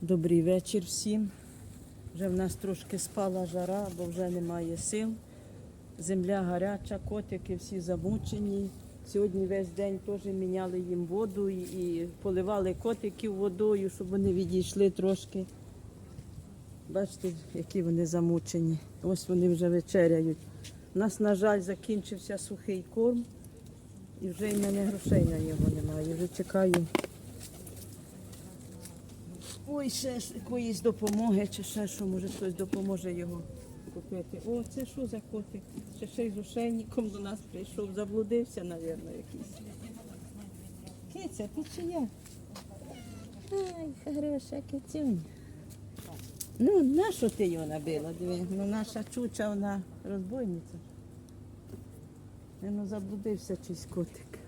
Добрий вечір всім. Вже в нас трошки спала жара, бо вже немає сил. Земля гаряча, котики всі замучені. Сьогодні весь день теж міняли їм воду і, поливали котиків водою, щоб вони відійшли трошки. Бачите, які вони замучені. Ось вони вже вечеряють. У нас, на жаль, закінчився сухий корм. І вже й мене грошей на нього немає. Вже чекаю. Ой, ще якоїсь допомоги, чи ще що, може хтось допоможе його купити. О, це що за котик? Ще ще й з ошейником до нас прийшов, заблудився, мабуть, якийсь. Киця, ти чи я? Ай, хороша кицюня. Ну, на що ти його набила? Диви, ну наша чуча, вона розбойниця. Ну, заблудився чийсь котик.